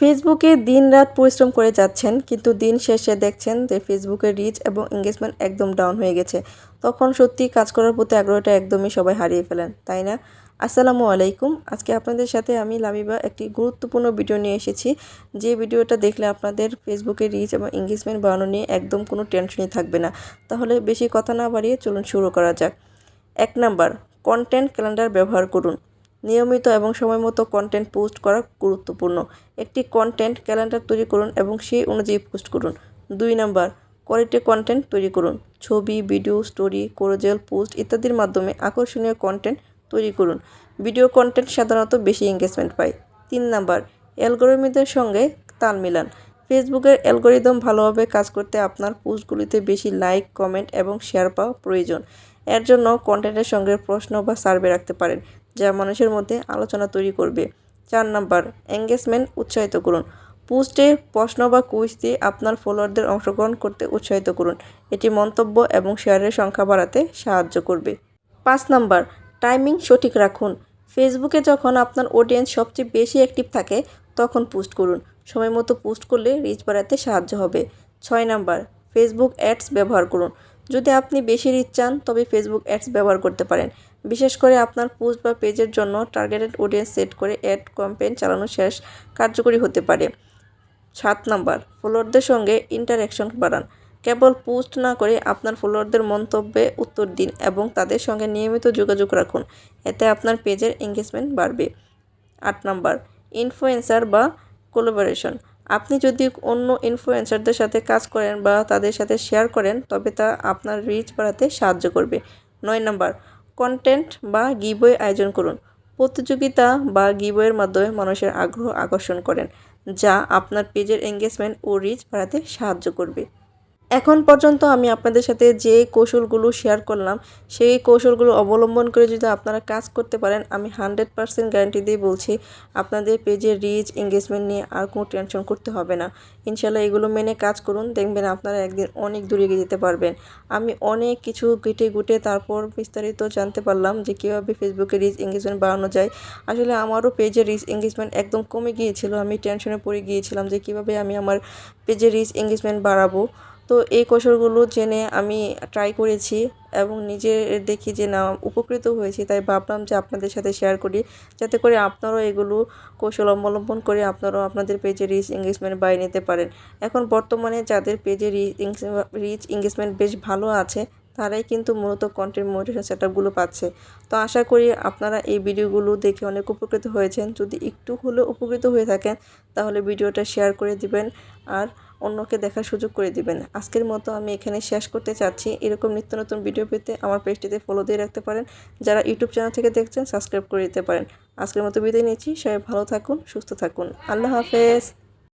ফেসবুকে দিনরাত পরিশ্রম করে যাচ্ছেন, কিন্তু দিন শেষে দেখছেন যে ফেসবুকের রিচ এবং এঙ্গেজমেন্ট একদম ডাউন হয়ে গেছে। তখন সত্যি কাজ করার প্রতি আগ্রহটা একদমই সবাই হারিয়ে ফেলেন, তাই না? আসসালামু আলাইকুম। আজকে আপনাদের সাথে আমি লামিবা একটি গুরুত্বপূর্ণ ভিডিও নিয়ে এসেছি। যে ভিডিওটা দেখলে আপনাদের ফেসবুকে রিচ এবং এঙ্গেজমেন্ট বাড়ানো নিয়ে একদম কোনো টেনশনই থাকবে না। তাহলে বেশি কথা না বাড়িয়ে চলুন শুরু করা যাক। এক নাম্বার কন্টেন্ট ক্যালেন্ডার ব্যবহার করুন। নিয়মিত এবং সময় মতো কন্টেন্ট পোস্ট করা গুরুত্বপূর্ণ। একটি কন্টেন্ট ক্যালেন্ডার তৈরি করুন এবং সেই অনুযায়ী পোস্ট করুন। দুই নাম্বার কোয়ালিটি কন্টেন্ট তৈরি করুন। ছবি ভিডিও স্টোরি কোরোজেল পোস্ট ইত্যাদির মাধ্যমে আকর্ষণীয় কন্টেন্ট তৈরি করুন। ভিডিও কন্টেন্ট সাধারণত বেশি এঙ্গেজমেন্ট পায়। তিন নাম্বার অ্যালগোরিদমের সঙ্গে তাল মিলান। ফেসবুকের অ্যালগোরিদম ভালোভাবে কাজ করতে আপনার পোস্টগুলিতে বেশি লাইক কমেন্ট এবং শেয়ার পাওয়া প্রয়োজন। এর জন্য কন্টেন্টের সঙ্গে প্রশ্ন বা সার্ভে রাখতে পারেন। যা মানুষের মধ্যে আলোচনা তৈরি করবে। চার নাম্বার এঙ্গেজমেন্ট উৎসাহিত করুন। পোস্টে প্রশ্ন বা কুইজ দিয়ে আপনার ফলোয়ারদের অংশগ্রহণ করতে উৎসাহিত করুন। এটি মন্তব্য এবং শেয়ারের সংখ্যা বাড়াতে সাহায্য করবে। পাঁচ নাম্বার টাইমিং সঠিক রাখুন। ফেসবুকে যখন আপনার অডিয়েন্স সবচেয়ে বেশি অ্যাক্টিভ থাকে, তখন পোস্ট করুন। সময় মতো পোস্ট করলে রিচ বাড়াতে সাহায্য হবে। ছয় নাম্বার ফেসবুক অ্যাডস ব্যবহার করুন। যদি আপনি বেশি রিচ চান, তবে ফেসবুক অ্যাডস ব্যবহার করতে পারেন। বিশেষ করে আপনার পোস্ট বা পেজের জন্য টার্গেটেড অডিয়েন্স সেট করে অ্যাড ক্যাম্পেইন চালানো শেষ কার্যকরী হতে পারে। সাত নাম্বার, ফলোয়ারদের সঙ্গে ইন্টারাকশন বাড়ান। কেবল পোস্ট না করে আপনার ফলোয়ারদের মন্তব্যে উত্তর দিন এবং তাদের সঙ্গে নিয়মিত যোগাযোগ রাখুন। এতে আপনার পেজের এঙ্গেজমেন্ট বাড়বে। আট নাম্বার ইনফ্লুয়েন্সার বা কোলাবোরেশন আপনি যদি অন্য ইনফ্লুয়েন্সারদের সাথে কাজ করেন বা তাদের সাথে শেয়ার করেন, তবে তা আপনার রিচ বাড়াতে সাহায্য করবে। নয় নাম্বার কন্টেন্ট বা গিবই আয়োজন করুন। প্রতিযোগিতা বা গিবয়ের মাধ্যমে মানুষের আগ্রহ আকর্ষণ করেন, যা আপনার পেজের এঙ্গেজমেন্ট ও রিচ বাড়াতে সাহায্য করবে। এখন পর্যন্ত আমি আপনাদের সাথে যে কৌশলগুলো শেয়ার করলাম, সেই কৌশলগুলো অবলম্বন করে যদি আপনারা কাজ করতে পারেন, আমি হান্ড্রেড পারসেন্ট গ্যারান্টি দিয়ে বলছি, আপনাদের পেজের রিচ এঙ্গেজমেন্ট নিয়ে আর কোনো টেনশন করতে হবে না। ইনশাল্লাহ এগুলো মেনে কাজ করুন, দেখবেন আপনারা একদিন অনেক দূরে এগিয়ে যেতে পারবেন। আমি অনেক কিছু ঘেটে ঘুটে তারপর বিস্তারিত জানতে পারলাম যে কীভাবে ফেসবুকে রিচ এঙ্গেজমেন্ট বাড়ানো যায়। আসলে আমারও পেজের রিচ এঙ্গেজমেন্ট একদম কমে গিয়েছিল, আমি টেনশনে পড়ে গিয়েছিলাম যে কীভাবে আমি আমার পেজের রিচ এঙ্গেজমেন্ট বাড়াবো। তো এই কৌশলগুলো জেনে আমি ট্রাই করেছি এবং নিজে দেখি যে না, উপকৃত হয়েছি। তাই ভাবলাম যে আপনাদের সাথে শেয়ার করি। যাতে করে আপনারাও এগুলো কৌশল অবলম্বন করে আপনারাও আপনাদের পেজে রিচ এঙ্গেজমেন্ট বাড়িয়ে নিতে পারেন। এখন বর্তমানে যাদের পেজে রিচ রিচ এঙ্গেজমেন্ট বেশ ভালো আছে তারাই কিন্তু মূলত কন্টেন্ট মোটিভেশন সেটআপগুলো পাচ্ছে। তো আশা করি আপনারা এই ভিডিওগুলো দেখে অনেক উপকৃত হয়েছেন। যদি একটু হলেও উপকৃত হয়ে থাকেন, তাহলে ভিডিওটা শেয়ার করে দিবেন আর অন্যকে দেখার সুযোগ করে দিবেন। আজকের মতো আমি এখানে শেষ করতে চাচ্ছি। এরকম নিত্য নতুন ভিডিও পেতে আমার পেজটিতে ফলো দিয়ে রাখতে পারেন। যারা ইউটিউব চ্যানেল থেকে দেখছেন সাবস্ক্রাইব করে দিতে পারেন। আজকের মতো বিদায় নিচ্ছি। সবাই ভালো থাকুন, সুস্থ থাকুন। আল্লাহ হাফেজ।